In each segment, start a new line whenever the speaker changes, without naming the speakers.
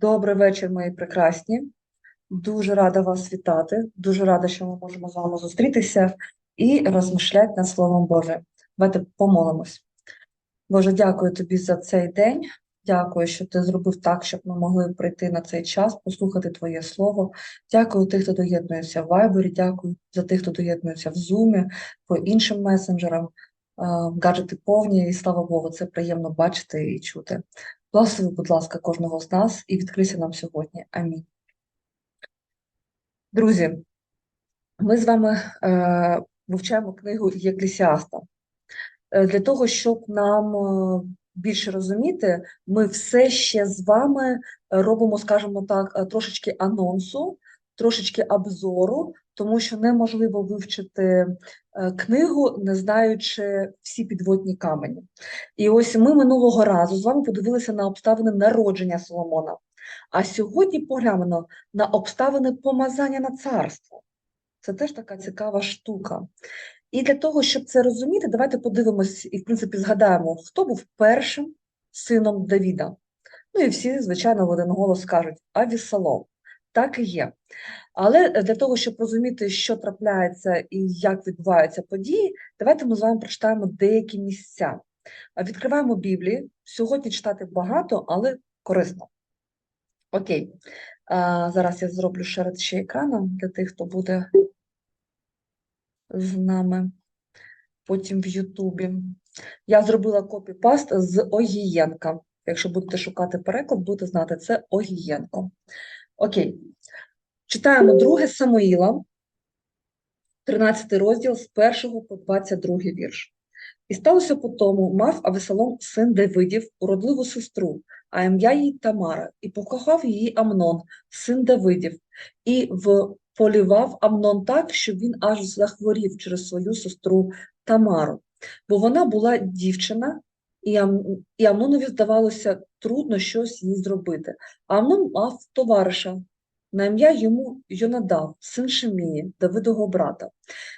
Добрий вечір, мої прекрасні. Дуже рада вас вітати. Дуже рада, що ми можемо з вами зустрітися і розмишляти над Словом Боже. Давайте помолимось. Боже, дякую тобі за цей день. Дякую, що ти зробив так, щоб ми могли прийти на цей час, послухати Твоє Слово. Дякую тих, хто доєднується в Вайбері, дякую за тих, хто доєднується в Зумі, по іншим месенджерам. А, Гаджети повні, і слава Богу, це приємно бачити і чути. Благослови, будь ласка, кожного з нас і відкрийся нам сьогодні. Амінь. Друзі, ми з вами е, вивчаємо книгу Єклісіаста. Е, для того, щоб нам е, більше розуміти, ми все ще з вами робимо, скажімо так, е, трошечки анонсу, трошечки обзору, тому що неможливо вивчити е, книгу, не знаючи всі підводні камені. І ось ми минулого разу з вами подивилися на обставини народження Соломона. А сьогодні поглянемо на обставини помазання на царство. Це теж така цікава штука. І для того, щоб це розуміти, давайте подивимось і, в принципі, згадаємо, хто був першим сином Давіда. Ну і всі, звичайно, в один голос скажуть Авісалом. Так і є. Але для того, щоб розуміти, що трапляється і як відбуваються події, давайте ми з вами прочитаємо деякі місця. Відкриваємо Біблію. Сьогодні читати багато, але корисно. Окей. А, зараз я зроблю шеред ще екраном для тих, хто буде з нами потім в Ютубі. Я зробила копі-паст з Огієнка. Якщо будете шукати переклад, будете знати, це Огієнко. Окей. Читаємо 2 Самуїла, 13 розділ з 1 по 22 вірш. І сталося по тому, мав Авесалом син Давидів, уродливу сестру, а ім'я їй Тамара, і покохав її Амнон, син Давидів, і вполівав Амнон так, що він аж захворів через свою сестру Тамару, бо вона була дівчина, і, Ам... і Амнонові здавалося трудно щось їй зробити. Амнон мав товариша, на ім'я йому Йонадав, син Шемії, Давидового брата.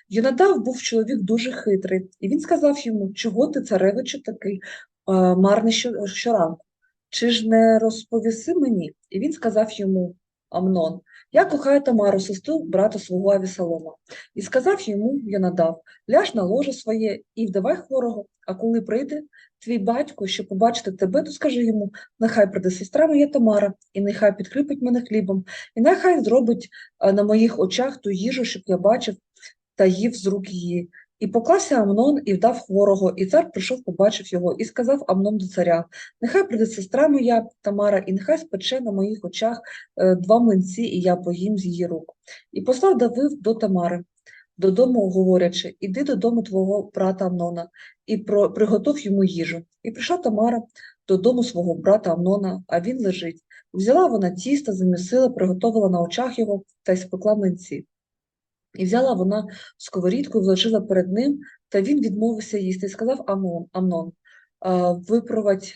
Йонадав був чоловік дуже хитрий, і він сказав йому, чого ти, царевичу, такий е, марний що- щоранку? Чи ж не розповіси мені? І він сказав йому, Амнон, я кохаю Тамару, сестру брата свого Авісалома. І сказав йому Йонадав, ляж на ложе своє і вдавай хворого, а коли прийде твій батько, щоб побачити тебе, то скажи йому, нехай прийде сестра моя Тамара, і нехай підкріпить мене хлібом, і нехай зробить е, на моїх очах ту їжу, щоб я бачив та їв з рук її. І поклався Амнон і вдав хворого, і цар прийшов, побачив його, і сказав Амнон до царя: Нехай прийде сестра моя Тамара, і нехай спече на моїх очах е, два млинці, і я поїм з її рук. І послав Давид до Тамари, додому, говорячи, іди додому твого брата Амнона, і про, приготов йому їжу. І прийшла Тамара додому свого брата Амнона, а він лежить. Взяла вона тісто, замісила, приготовила на очах його та й спекла млинці. І взяла вона сковорідку вложила перед ним, та він відмовився їсти. Сказав Амон, Амнон, «А, випровадь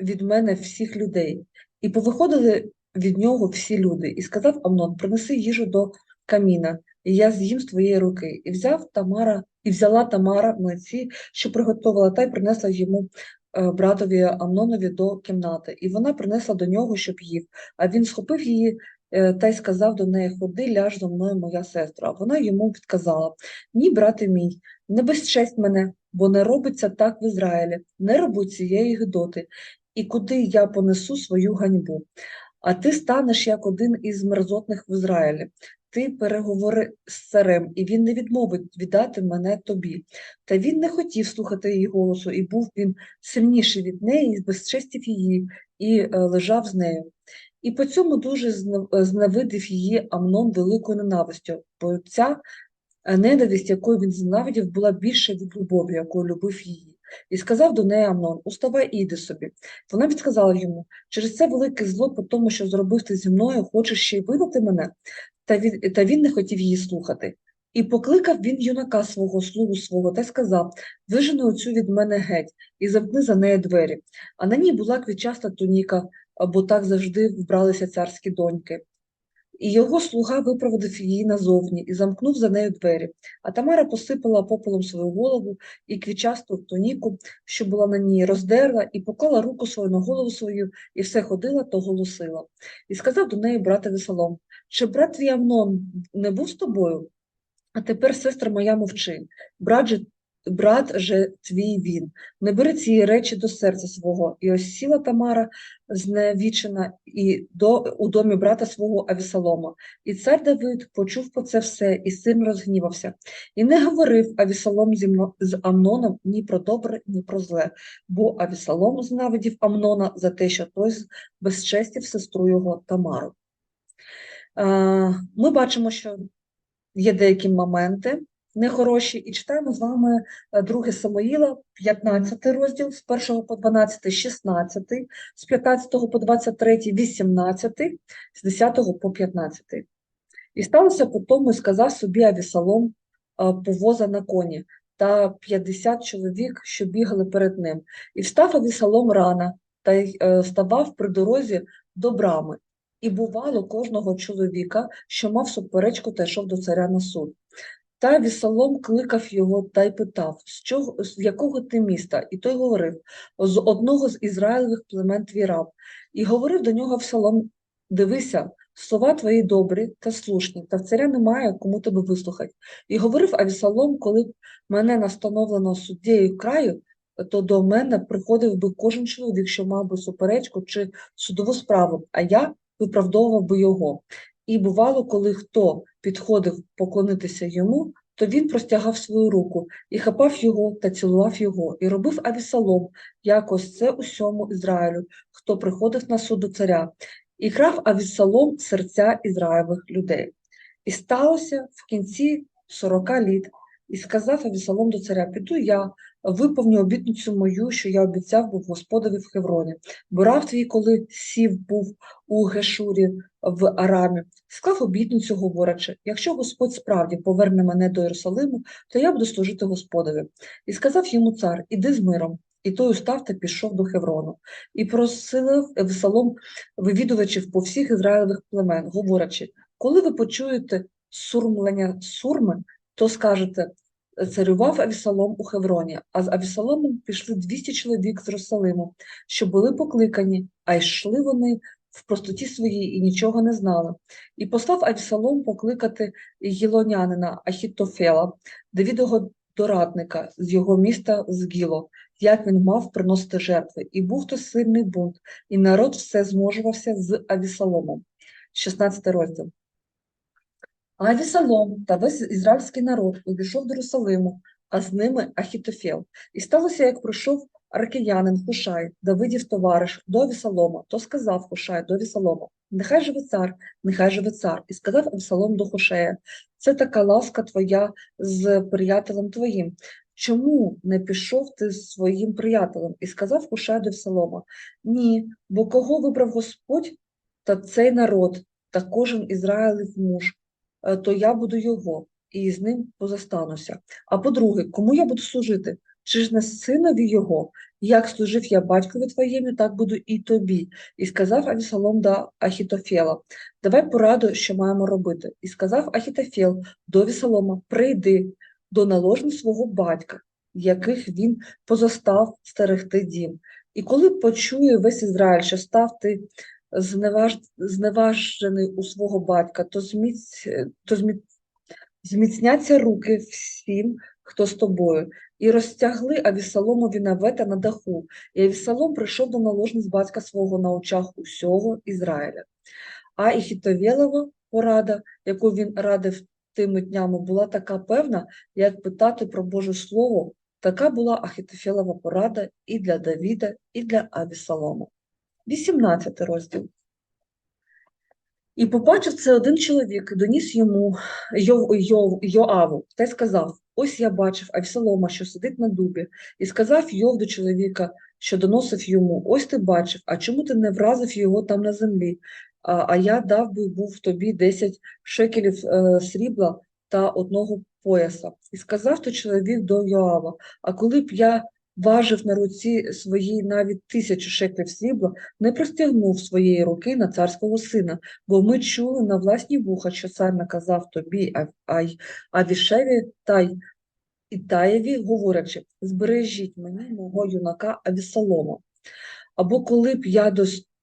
від мене всіх людей. І повиходили від нього всі люди. І сказав Амнон, принеси їжу до каміна, і я з'їм з твоєї руки. І взяв Тамара, і взяла Тамара млинці, що приготувала, та й принесла йому е, братові Амнонові до кімнати. І вона принесла до нього, щоб їв. А він схопив її та й сказав до неї: Ходи, ляж зо мною, моя сестра. Вона йому відказала: Ні, брате мій, не безчесть мене, бо не робиться так в Ізраїлі, не роби цієї гидоти, і куди я понесу свою ганьбу. А ти станеш як один із мерзотних в Ізраїлі. Ти переговори з царем, і він не відмовить віддати мене тобі. Та він не хотів слухати її голосу, і був він сильніший від неї, і безчестів її, і е, лежав з нею. І по цьому дуже зневидив її Амнон великою ненавистю, бо ця е, ненависть, якою він зненавидів, була більше від любові, якою любив її. І сказав до неї Амнон: Уставай і йди собі. Вона відказала йому: через це велике зло, по тому, що зробив ти зі мною, хочеш ще й видати мене? Та він, та він не хотів її слухати. І покликав він юнака свого, слугу свого, та сказав: Вижени оцю від мене геть, і замкни за нею двері. А на ній була квітчаста туніка, бо так завжди вбралися царські доньки. І його слуга випроводив її назовні і замкнув за нею двері. А Тамара посипала попелом свою голову і квічасту туніку, що була на ній, роздерла, і поклала руку свою на голову свою, і все ходила та голосила. І сказав до неї брат Весолом, чи брат твій Амнон не був з тобою? А тепер, сестра моя, мовчи. Брат же, брат же твій він. Не бери цієї речі до серця свого. І ось сіла Тамара зневічена і до, у домі брата свого Авісалома. І цар Давид почув про це все і сильно розгнівався. І не говорив Авісалом з Амноном ні про добре, ні про зле, бо Авісалом знавидів Амнона за те, що той безчестив сестру його Тамару. Ми бачимо, що є деякі моменти нехороші, і читаємо з вами е, 2 Самуїла, 15 розділ, з 1 по 12, 16, з 15 по 23, 18, з 10 по 15. І сталося по тому, і сказав собі Авісалом е, повоза на коні та 50 чоловік, що бігали перед ним. І встав Авісалом рано та й е, ставав при дорозі до брами. І бувало кожного чоловіка, що мав суперечку та йшов до царя на суд. Та Вісалом кликав його та й питав, з чого, з якого ти міста? І той говорив, з одного з Ізраїлевих племен твій раб. І говорив до нього Авсалом, дивися, слова твої добрі та слушні, та в царя немає, кому тебе вислухати. І говорив Авісалом, коли б мене настановлено суддєю краю, то до мене приходив би кожен чоловік, що мав би суперечку чи судову справу, а я виправдовував би його. І бувало, коли хто підходив поклонитися йому, то він простягав свою руку і хапав його та цілував його, і робив Авісалом, якось це усьому Ізраїлю, хто приходив на суд до царя, і крав Авісалом серця Ізраїлевих людей. І сталося в кінці сорока літ, і сказав Авісалом до царя: Піду я, виповню обітницю мою, що я обіцяв був Господові в Хевроні. Бо раб твій, коли сів був у Гешурі в Арамі, склав обітницю, говорячи, якщо Господь справді поверне мене до Єрусалиму, то я буду служити Господові. І сказав йому цар, іди з миром. І той устав та пішов до Хеврону. І просилив Евсалом вивідувачів по всіх ізраїлевих племен, говорячи, коли ви почуєте сурмлення сурми, то скажете, царював Авісалом у Хевроні, а з Авісаломом пішли 200 чоловік з Русалиму, що були покликані, а йшли вони в простоті своїй і нічого не знали. І послав Авісалом покликати гілонянина Ахітофела, Давідого дорадника з його міста з Гіло, як він мав приносити жертви. І був то сильний бунт, і народ все зможувався з Авісаломом. 16 розділ. Авісалом та весь ізраїльський народ увійшов до Єрусалиму, а з ними Ахітофел. І сталося, як прийшов аркеянин Хушай, Давидів товариш, до Авісалома, то сказав Хушай до Авісалома, нехай живе цар, нехай живе цар. І сказав Авісалом до Хушея, це така ласка твоя з приятелем твоїм. Чому не пішов ти з своїм приятелем? І сказав Хушай до Авісалома, ні, бо кого вибрав Господь, та цей народ, та кожен Ізраїлів муж, то я буду його, і з ним позастануся. А по-друге, кому я буду служити? Чи ж не синові його? Як служив я батькові твоєму, так буду і тобі. І сказав Авісалом до Ахітофела, давай пораду, що маємо робити. І сказав Ахітофел до Авісалома, прийди до наложниць свого батька, яких він позостав стерегти дім. І коли почує весь Ізраїль, що став ти зневаж... зневажений у свого батька, то, зміць... то зміць... зміцняться руки всім, хто з тобою. І розтягли Авісаломові навета на даху, і Авісалом прийшов до наложниць батька свого на очах усього Ізраїля. А Іхітовєлова порада, яку він радив тими днями, була така певна, як питати про Боже Слово, така була Ахітофелова порада і для Давіда, і для Авісалома. 18 розділ. І побачив це один чоловік, доніс йому Йов, Йов, Йоаву, та й сказав: Ось я бачив Авсалома, що сидить на дубі, і сказав Йов до чоловіка, що доносив йому: Ось ти бачив, а чому ти не вразив його там на землі? А, а я дав би був тобі 10 шекелів е, срібла та одного пояса. І сказав то чоловік до Йоава: А коли б я важив на руці своїй навіть тисячу шеклів срібла, не простягнув своєї руки на царського сина, бо ми чули на власні вуха, що цар наказав тобі, а, а, й- Авішеві та й Ітаєві, говорячи, збережіть мені мого юнака Авісалома. Або коли б я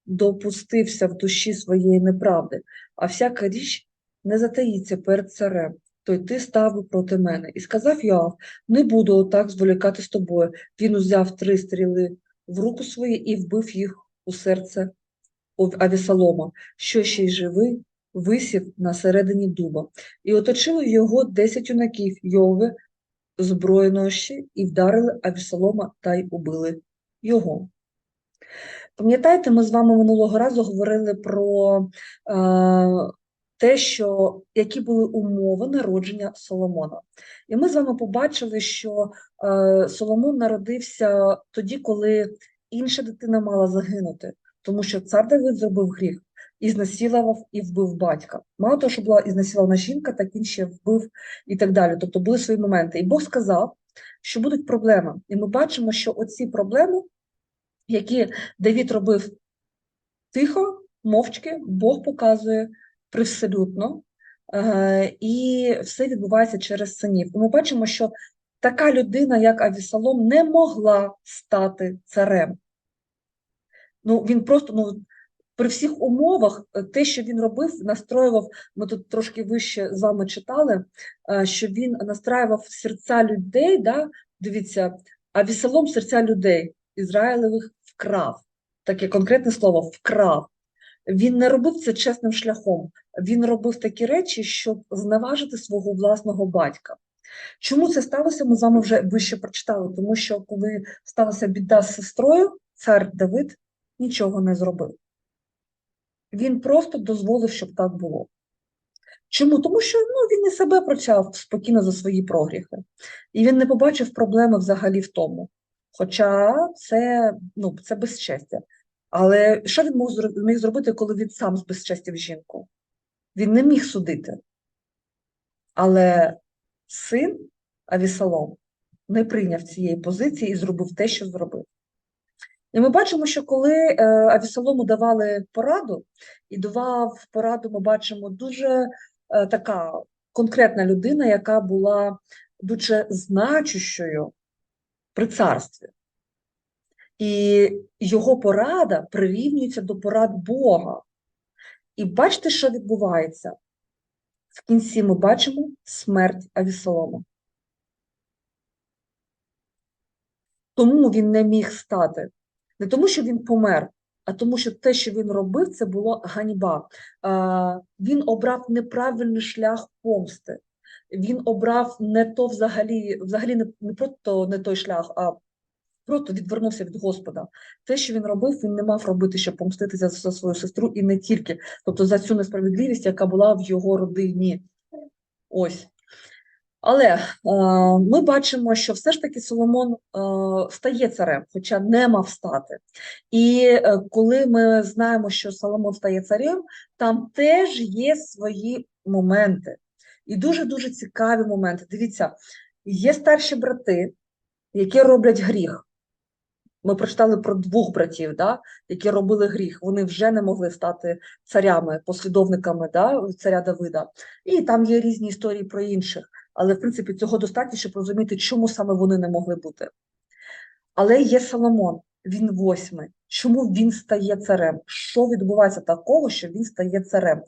допустився в душі своєї неправди, а всяка річ не затаїться перед царем, то й ти став проти мене. І сказав Йоав, не буду отак зволікати з тобою. Він узяв три стріли в руку свою і вбив їх у серце Авісалома, що ще й живий, висів на середині дуба. І оточили його десять юнаків Йове, зброєнощі, і вдарили Авісалома та й убили його. Пам'ятаєте, ми з вами минулого разу говорили про е, те, що які були умови народження Соломона. І ми з вами побачили, що е, Соломон народився тоді, коли інша дитина мала загинути, тому що цар Давид зробив гріх і знасилував і вбив батька. Мало того, що була і знасилована жінка, так він ще вбив і так далі. Тобто були свої моменти. І Бог сказав, що будуть проблеми. І ми бачимо, що оці проблеми, які Давід робив тихо, мовчки, Бог показує привселюдно, і все відбувається через синів. Ми бачимо, що така людина, як Авісалом, не могла стати царем. Ну, він просто, ну, при всіх умовах, е, те, що він робив, настроював, ми тут трошки вище з вами читали, е, що він настраював серця людей, да? дивіться, Авісалом серця людей Ізраїлевих вкрав. Таке конкретне слово вкрав. Він не робив це чесним шляхом. Він робив такі речі, щоб зневажити свого власного батька. Чому це сталося? Ми з вами вже вище прочитали, тому що коли сталася біда з сестрою, цар Давид нічого не зробив. Він просто дозволив, щоб так було. Чому? Тому що ну, він і себе прочав спокійно за свої прогріхи. І він не побачив проблеми взагалі в тому. Хоча це, ну, це безчестя. Але що він міг зробити, коли він сам збезчестив жінку? Він не міг судити. Але син Авісалом не прийняв цієї позиції і зробив те, що зробив. І ми бачимо, що коли е, Авісалому давали пораду, і давав пораду, ми бачимо дуже е, така конкретна людина, яка була дуже значущою при царстві. І його порада прирівнюється до порад Бога. І бачите, що відбувається? В кінці ми бачимо смерть Авісалома. Тому він не міг стати. Не тому, що він помер, а тому, що те, що він робив, це було ганьба. Він обрав неправильний шлях помсти. Він обрав не то взагалі, взагалі не, не просто не той шлях, а просто відвернувся від Господа. Те, що він робив, він не мав робити, щоб помститися за свою сестру, і не тільки, тобто за цю несправедливість, яка була в його родині. Ось. Але е, ми бачимо, що все ж таки Соломон е, стає царем, хоча не мав стати. І е, коли ми знаємо, що Соломон стає царем, там теж є свої моменти. І дуже-дуже цікаві моменти. Дивіться, є старші брати, які роблять гріх. Ми прочитали про двох братів, да, які робили гріх. Вони вже не могли стати царями, послідовниками да, царя Давида. І там є різні історії про інших. Але, в принципі, цього достатньо, щоб розуміти, чому саме вони не могли бути. Але є Соломон, він восьмий. Чому він стає царем? Що відбувається такого, що він стає царем?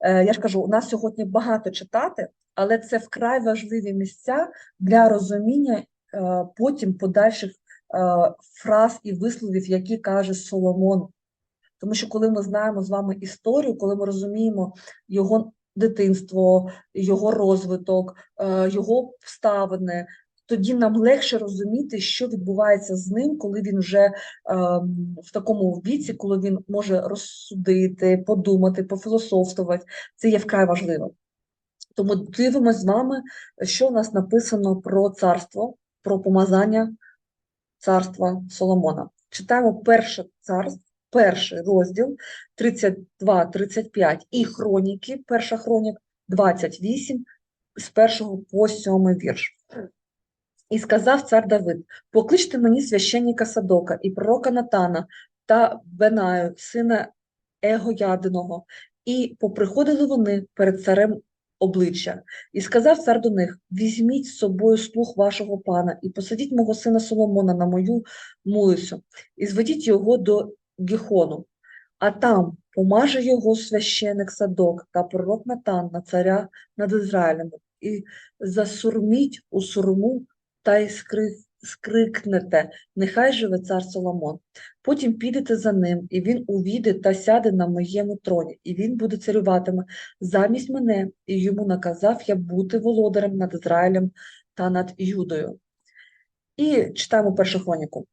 Е, я ж кажу, у нас сьогодні багато читати, але це вкрай важливі місця для розуміння е, потім подальших фраз і висловів, які каже Соломон. Тому що коли ми знаємо з вами історію, коли ми розуміємо його дитинство, його розвиток, е, його обставини, тоді нам легше розуміти, що відбувається з ним, коли він вже е, в такому віці, коли він може розсудити, подумати, пофілософствувати. Це є вкрай важливо. Тому дивимося з вами, що у нас написано про царство, про помазання царства Соломона. Читаємо перше царство, перший розділ 32-35 і хроніки, перша хронік 28 з першого по сьомий вірш. І сказав цар Давид: Покличте мені священника Садока і пророка Натана та Бенаю, сина Егоядиного. І поприходили вони перед царем обличчя. І сказав цар до них: Візьміть з собою слуг вашого пана, і посадіть мого сина Соломона на мою мулицю, і зведіть його до Гіхону. А там помаже його священик Садок та пророк Натан на царя над Ізраїлем, і засурміть у сурму та й скри... скрикнете, нехай живе цар Соломон. Потім підете за ним, і він увійде та сяде на моєму троні, і він буде царюватиме замість мене, і йому наказав я бути володарем над Ізраїлем та над Юдою. І читаємо першу хроніку.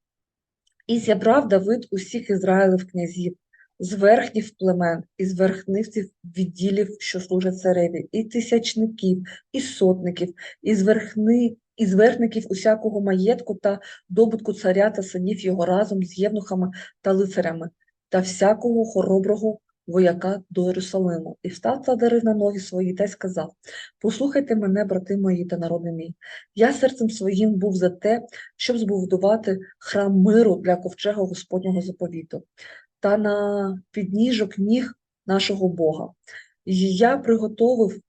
І зібрав Давид усіх Ізраїлів князів, з верхніх племен, і з верхнивців відділів, що служать цареві, і тисячників, і сотників, і з верхни, і з верхників усякого маєтку та добутку царя та синів його разом з євнухами та лицарями, та всякого хороброго вояка до Єрусалиму. І встав цадарив на ноги свої та й сказав: Послухайте мене, брати мої та народи мій. Я серцем своїм був за те, щоб збудувати храм миру для ковчега Господнього заповіту та на підніжок ніг нашого Бога. І я приготовив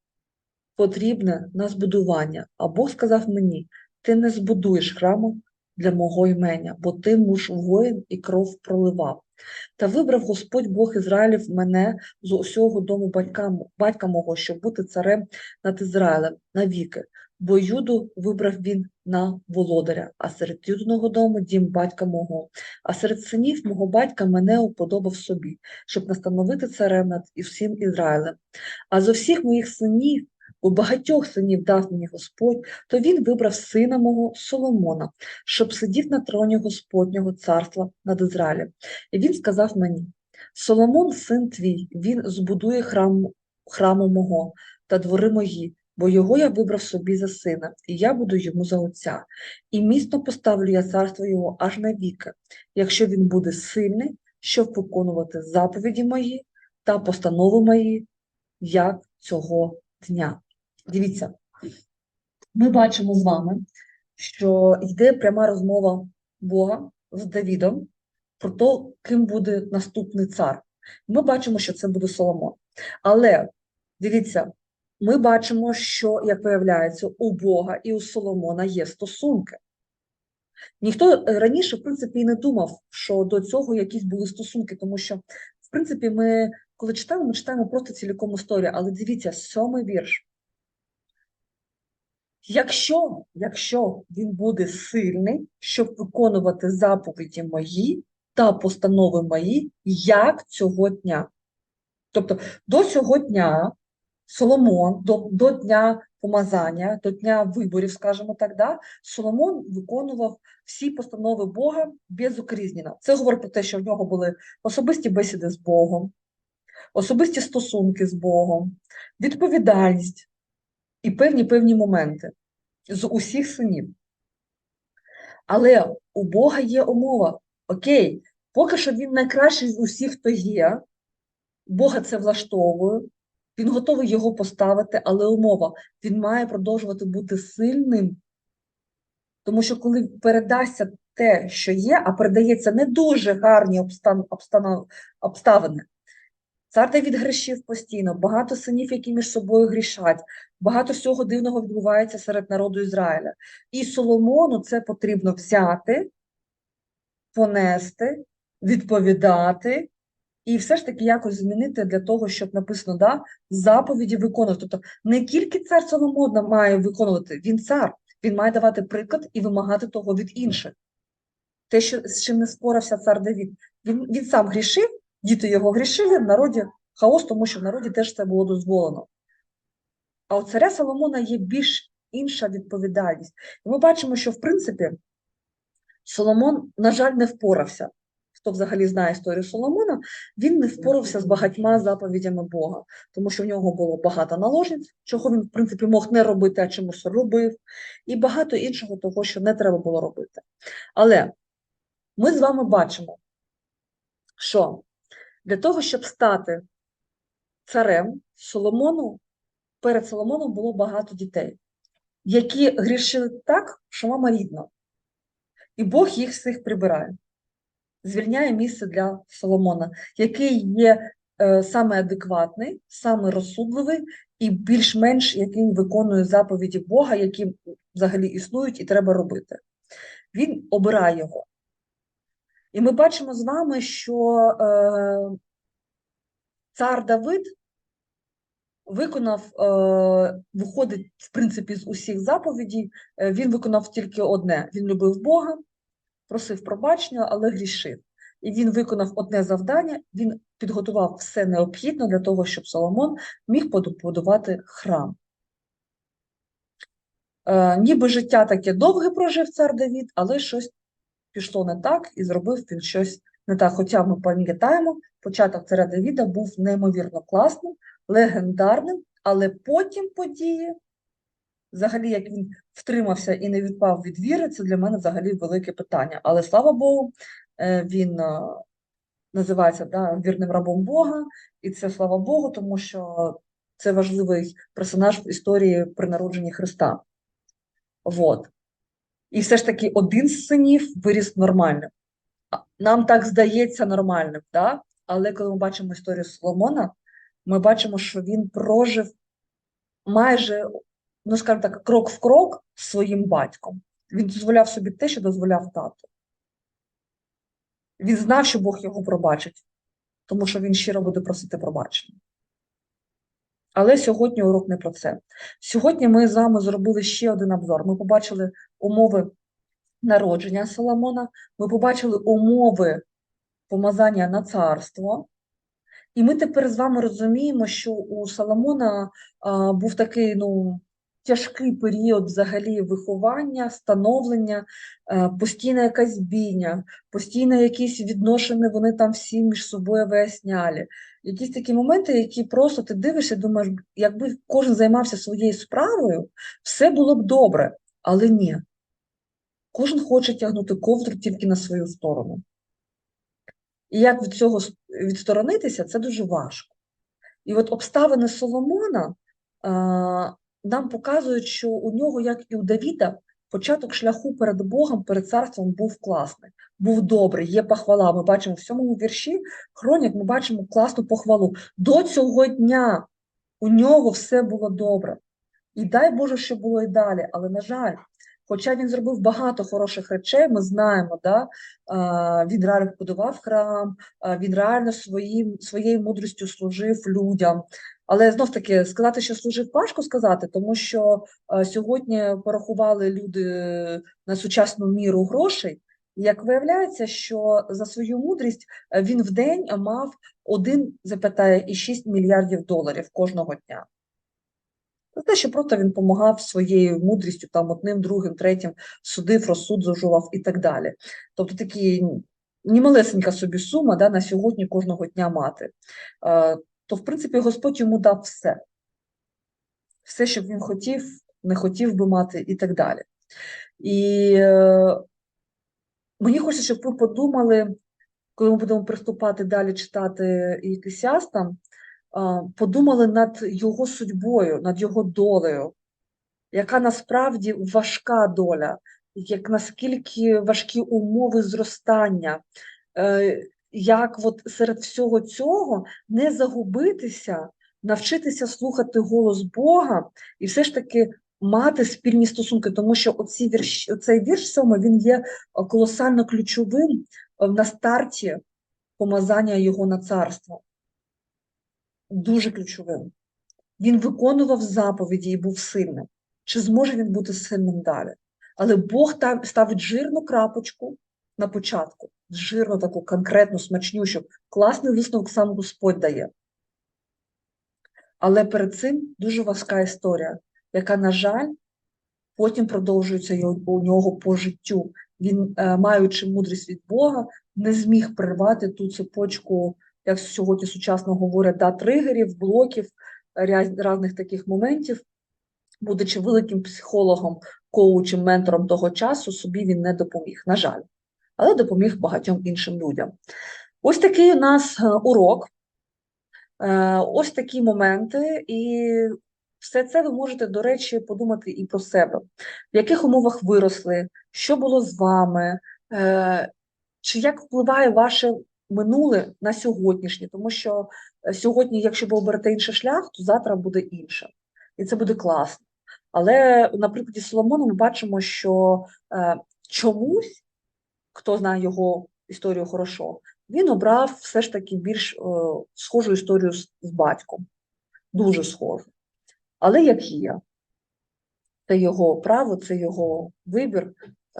потрібне на збудування, а Бог сказав мені: ти не збудуєш храму для мого імення, бо ти муж воїн і кров проливав. Та вибрав Господь Бог Ізраїлів мене з усього дому батька, батька мого, щоб бути царем над Ізраїлем навіки, бо Юду вибрав він на володаря, а серед Юдиного дому дім батька мого, а серед синів мого батька мене уподобав собі, щоб настановити царем над і всім Ізраїлем. А з усіх моїх синів, бо багатьох синів дав мені Господь, то він вибрав сина мого Соломона, щоб сидів на троні Господнього царства над Ізраїлем. І він сказав мені: Соломон, син твій, він збудує храм, храму мого та двори мої, бо його я вибрав собі за сина, і я буду йому за отця. І міцно поставлю я царство його аж на віки, якщо він буде сильний, щоб виконувати заповіді мої та постанови мої, як цього дня. Дивіться, ми бачимо з вами, що йде пряма розмова Бога з Давідом про те, ким буде наступний цар. Ми бачимо, що це буде Соломон. Але дивіться, ми бачимо, що, як виявляється, у Бога і у Соломона є стосунки. Ніхто раніше, в принципі, і не думав, що до цього якісь були стосунки, тому що, в принципі, ми, коли читаємо, ми читаємо просто ціліком історію. Але дивіться, сьомий вірш. Якщо, якщо він буде сильний, щоб виконувати заповіді мої та постанови мої, як цього дня. Тобто до цього дня Соломон, до, до дня помазання, до дня виборів, скажімо так, да, Соломон виконував всі постанови Бога без безукрізненно. Це говорить про те, що в нього були особисті бесіди з Богом, особисті стосунки з Богом, відповідальність і певні певні моменти з усіх синів. Але у Бога є умова. Окей, поки що він найкращий з усіх, хто є, Бога це влаштовує, він готовий його поставити, але умова, він має продовжувати бути сильним. Тому що коли передасться те, що є, а передається не дуже гарні обстан, обстан, обставини. Цар Давід грішив постійно, багато синів, які між собою грішать, багато всього дивного відбувається серед народу Ізраїля. І Соломону це потрібно взяти, понести, відповідати і все ж таки якось змінити для того, щоб написано да, заповіді виконувати. Тобто не тільки цар Соломон має виконувати, він цар, він має давати приклад і вимагати того від інших. Те, що з чим не спорався цар Давід, він, він сам грішив, діти його грішили, в народі хаос, тому що в народі теж це було дозволено. А у царя Соломона є більш інша відповідальність. І ми бачимо, що в принципі Соломон, на жаль, не впорався хто взагалі знає історію Соломона, він не впорався з багатьма заповідями Бога, тому що в нього було багато наложниць, чого він, в принципі, мог не робити, а чомусь робив, і багато іншого того, що не треба було робити. Але ми з вами бачимо, що для того, щоб стати царем Соломону, перед Соломоном було багато дітей. які грішили так, що мама рідна. І Бог їх всіх прибирає, звільняє місце для Соломона, який є е, саме адекватний, саме розсудливий і більш-менш який виконує заповіді Бога, які взагалі існують і треба робити. Він обирає його. І ми бачимо з вами, що е, цар Давид виконав, е, виходить, в принципі, з усіх заповідей, е, він виконав тільки одне: він любив Бога, просив пробачення, але грішив. І він виконав одне завдання, він підготував все необхідне для того, щоб Соломон міг побудувати храм. Е, ніби життя таке довге прожив цар Давід, але щось пішло не так і зробив він щось не так. Хоча ми пам'ятаємо, початок царя Давіда був неймовірно класним, легендарним, але потім події, взагалі, як він втримався і не відпав від віри, це для мене взагалі велике питання. Але слава Богу, е, він е, називається да, вірним рабом Бога, і це слава Богу, тому що це важливий персонаж в історії при народженні Христа. Вот. І все ж таки один з синів виріс нормальним. Нам так здається нормальним, да? але коли ми бачимо історію Соломона, ми бачимо, що він прожив майже, ну скажімо так, крок в крок з своїм батьком. Він дозволяв собі те, що дозволяв тато. Він знав, що Бог його пробачить, тому що він щиро буде просити пробачення. Але сьогодні урок не про це. Сьогодні ми з вами зробили ще один обзор. Ми побачили умови народження Соломона, ми побачили умови помазання на царство. І ми тепер з вами розуміємо, що у Соломона а, був такий ну, тяжкий період взагалі виховання, становлення, а, постійна якась бійня, постійно якісь відношення, вони там всі між собою виясняли. Якісь такі моменти, які просто ти дивишся, думаєш, якби кожен займався своєю справою, все було б добре, але ні. Кожен хоче тягнути ковдру тільки на свою сторону. І як від цього відсторонитися, це дуже важко. І от обставини Соломона а, нам показують, що у нього, як і у Давіда, початок шляху перед Богом, перед царством був класний, був добрий, є похвала. Ми бачимо в сьомому вірші хронік, ми бачимо класну похвалу. До цього дня у нього все було добре. І дай Боже, що було і далі, але на жаль, хоча він зробив багато хороших речей, ми знаємо, да, він реально будував храм, він реально своїм, своєю мудрістю служив людям. Але знов таки сказати, що служив, важко сказати, тому що а, сьогодні порахували люди на сучасну міру грошей. Як виявляється, що за свою мудрість е, він в день мав 1,6 мільярдів доларів кожного дня. Те, що просто він допомагав своєю мудрістю, там одним, другим, третім, судив, розсуджував і так далі. Тобто такі немалесенька собі сума да, на сьогодні кожного дня мати. Е, То, в принципі, Господь йому дав все. Все, що він хотів, не хотів би мати і так далі. І е, мені хочеться, щоб ви подумали, коли ми будемо приступати далі читати Єклесіаста, а, подумали над його судьбою, над його долею, яка насправді важка доля, як наскільки важкі умови зростання, е, як от серед всього цього не загубитися, навчитися слухати голос Бога і все ж таки мати спільні стосунки, тому що оці вірш, цей вірш сьомий, він є е, колосально ключовим е, на старті помазання його на царство дуже ключовим. Він виконував заповіді і був сильним. Чи зможе він бути сильним далі? Але Бог та- ставить жирну крапочку на початку, жирну таку конкретну, смачнющу, класний висновок сам Господь дає. Але перед цим дуже важка історія, яка, на жаль, потім продовжується у нього по життю. Він, е, маючи мудрість від Бога, не зміг прервати ту цепочку, як сьогодні сучасно говорять, да, тригерів, блоків, різних таких моментів. Будучи великим психологом, коучем, ментором того часу, собі він не допоміг, на жаль, але допоміг багатьом іншим людям. Ось такий у нас е, урок. Е, Ось такі моменти, і все це ви можете, до речі, подумати і про себе. В яких умовах виросли, що було з вами, е, чи як впливає ваше минуле на сьогоднішнє, тому що сьогодні, якщо ви оберете інший шлях, то завтра буде інше. І це буде класно. Але на прикладі Соломона ми бачимо, що чомусь, хто знає його історію хорошо, він обрав все ж таки більш е, схожу історію з, з батьком. Дуже схожу. Але як є, це його право, це його вибір,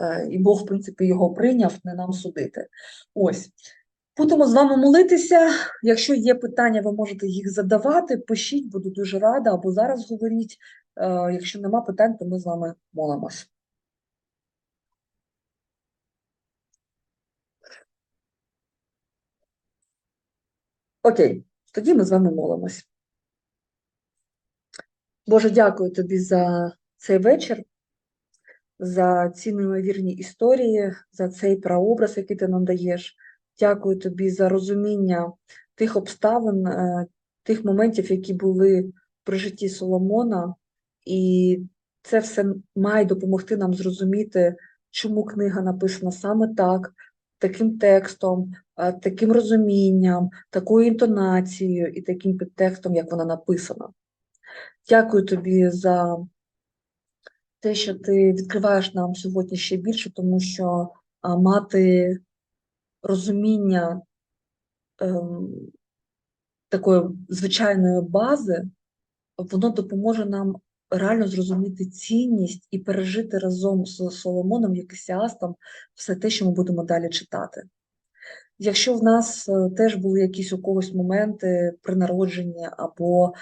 е, і Бог, в принципі, його прийняв, не нам судити. Ось. Будемо з вами молитися. Якщо є питання, ви можете їх задавати. Пишіть, буду дуже рада, або зараз говоріть. Е, Якщо нема питань, то ми з вами молимось. Окей, тоді ми з вами молимось. Боже, дякую тобі за цей вечір, за ці неймовірні історії, за цей прообраз, який ти нам даєш. Дякую тобі за розуміння тих обставин, е, тих моментів, які були при житті Соломона, і це все має допомогти нам зрозуміти, чому книга написана саме так, таким текстом, е, таким розумінням, такою інтонацією і таким підтекстом, як вона написана. Дякую тобі за те, що ти відкриваєш нам сьогодні ще більше, тому що мати розуміння ем, такої звичайної бази, воно допоможе нам реально зрозуміти цінність і пережити разом з Соломоном, Єкисіастом, все те, що ми будемо далі читати. Якщо в нас е, теж були якісь у когось моменти при народженні або е,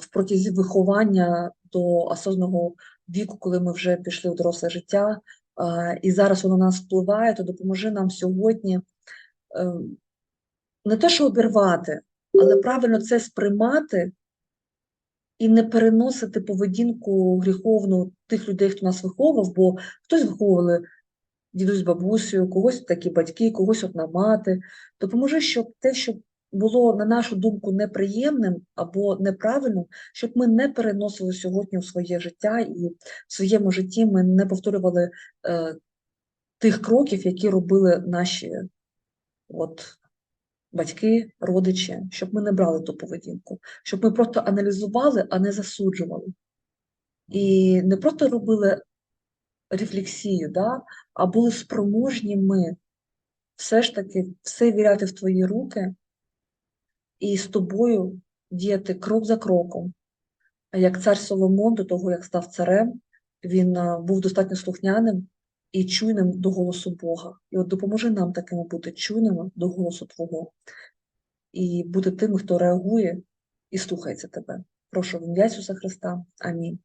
в протязі виховання до осознаного віку, коли ми вже пішли в доросле життя, е, і зараз воно на нас впливає, то допоможи нам сьогодні е, не те, що обірвати, але правильно це сприймати і не переносити поведінку гріховну тих людей, хто нас виховував, бо хтось виховували дідусь бабусею, когось такі батьки, когось одна мати. Допоможи, щоб те, що було, на нашу думку, неприємним або неправильним, щоб ми не переносили сьогодні в своє життя і в своєму житті ми не повторювали е, тих кроків, які робили наші от, батьки, родичі, щоб ми не брали ту поведінку, щоб ми просто аналізували, а не засуджували. І не просто робили рефлексію, да, а були спроможні ми все ж таки все віряти в твої руки і з тобою діяти крок за кроком. Як цар Соломон, до того, як став царем, він був достатньо слухняним і чуйним до голосу Бога. І от допоможи нам такими бути чуйними до голосу Твого і бути тими, хто реагує і слухається тебе. Прошу в ім'я Ісуса Христа. Амінь.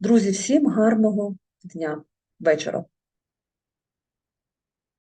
Друзі, всім гарного дня, вечора.